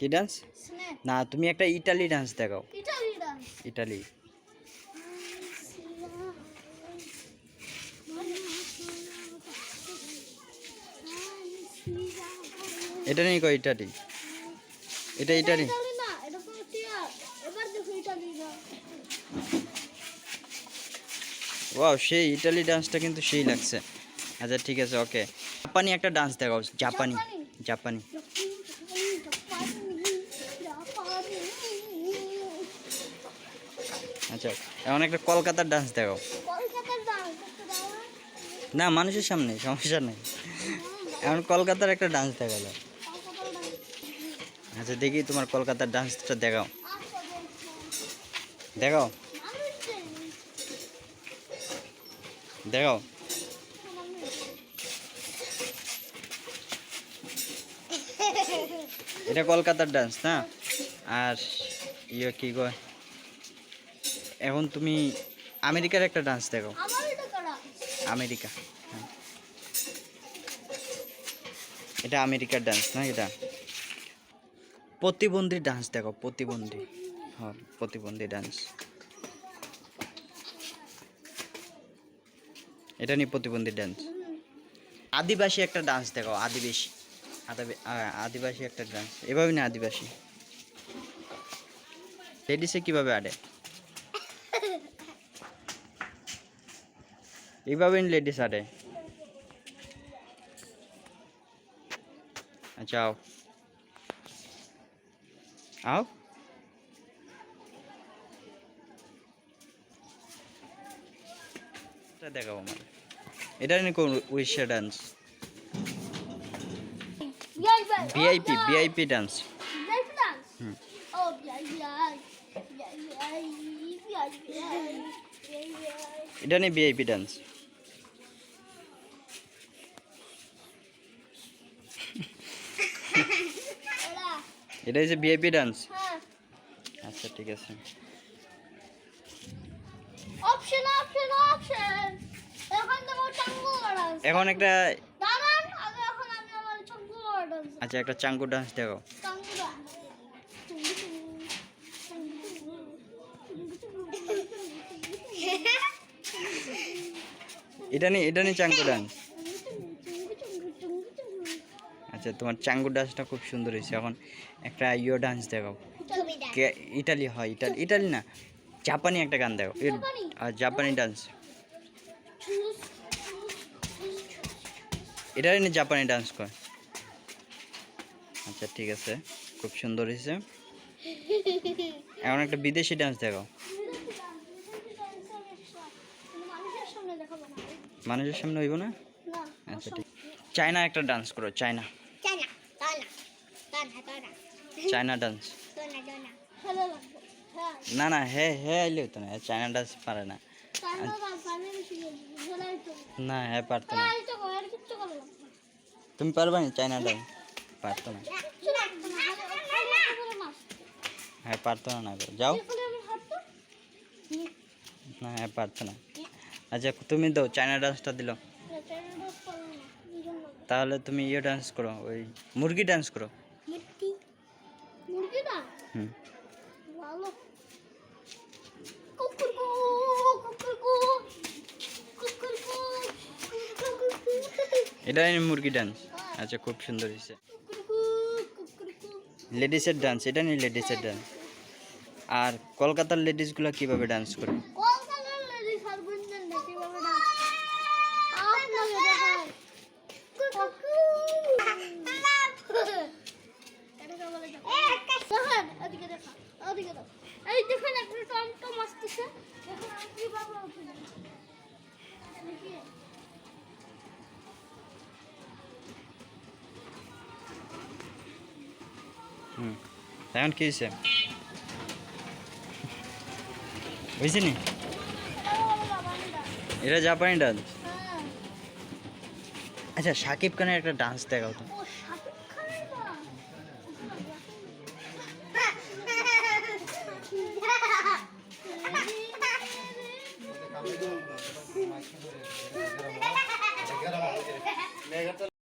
কি ডান্স না তুমি একটা ইটালি ডান্স দেখাও। ইটালি এটা নেই কো ইটালি এটা ইটালি ওয়াও সেই ইটালি ডান্সটা কিন্তু সেই লাগছে। আচ্ছা ঠিক আছে ওকে জাপানি একটা ডান্স দেখাও জাপানি জাপানি আচ্ছা এমন একটা কলকাতার ডান্স দেখাও। না। মানুষের সামনে সমস্যা নেই। এমন কলকাতার একটা ডান্স দেখাল। আচ্ছা দেখি তোমার কলকাতার ডান্সটা দেখাও। দেখাও। দেখাও। এটা কলকাতার ডান্স না? আর ইয়ে কি কয় এখন তুমি আমেরিকার একটা ডান্স দেখো। আমেরিকা হ্যাঁ। এটা আমেরিকার ডান্স না এটা? প্রতিবন্ধী ডান্স দেখো প্রতিবন্ধী। হ্যাঁ প্রতিবন্ধী ডান্স এটা নিয়ে প্রতিবন্ধী ডান্স আদিবাসী একটা ডান্স দেখো আদিবাসী। আদিবাসী একটা ডান্স এভাবে না আদিবাসী। লেডিসে কীভাবে আডে এইভাবে লেডিস আডে আচ্ছা আও। আও। এটা আমার। এটা নিয়ে কোন Orissa dance VIP VIP dance এটা নিয়ে ভিআইপি ডান্স এটা হচ্ছে ভিআইপি ডান্স আচ্ছা ঠিক আছে। অপশন অপশন অপশন এখন তো চাঙ্গু ডান্স এখন একটা দাঁড়ান আগে এখন আমি আমার চাঙ্গু ডান্স আচ্ছা একটা চাঙ্গু ডান্স দেখো। চাঙ্গু ডান্স এটা নিয়ে এটা নিয়ে চাঙ্গু ডান্স আচ্ছা তোমার চাঙ্গু ডান্সটা খুব সুন্দর হয়েছে। এখন একটা ইয়ো ডান্স দেখাও। ইটালি হয় ইটালি ইটালি না জাপানি একটা গান দেখো? আর জাপানি। ডান্স। এটা নিয়ে জাপানি ডান্স কর আচ্ছা ঠিক আছে। খুব সুন্দর হয়েছে। এখন একটা বিদেশি ডান্স দেখো মানুষের সামনে হইব না। আচ্ছা ঠিক। চায়না একটা ডান্স করো চায়না। চায়না ডান্স না না হে হে আইলে হতো না চায়না ডান্স পারে না। না হ্যাঁ পারতো না। তুমি পারবা না চায়না ডান্স পারতো না। হ্যাঁ পারতো না না যাও। না হ্যাঁ পারতো না। আচ্ছা তুমি দাও চায়না ডান্সটা দিল। তাহলে তুমি ইয়ে ডান্স করো ওই মুরগি ডান্স করো। এটা মুরগি ডান্স আচ্ছা খুব সুন্দর হয়েছে। লেডিসের ডান্স এটা নিয়ে লেডিসের ডান্স আর কলকাতার লেডিসগুলো কীভাবে ডান্স করে? হুম। এখন কি হয়েছে বুঝছি নি? এটা জাপানি ডান্স। হ্যাঁ। আচ্ছা সাকিব খানের একটা ডান্স দেখাও তো।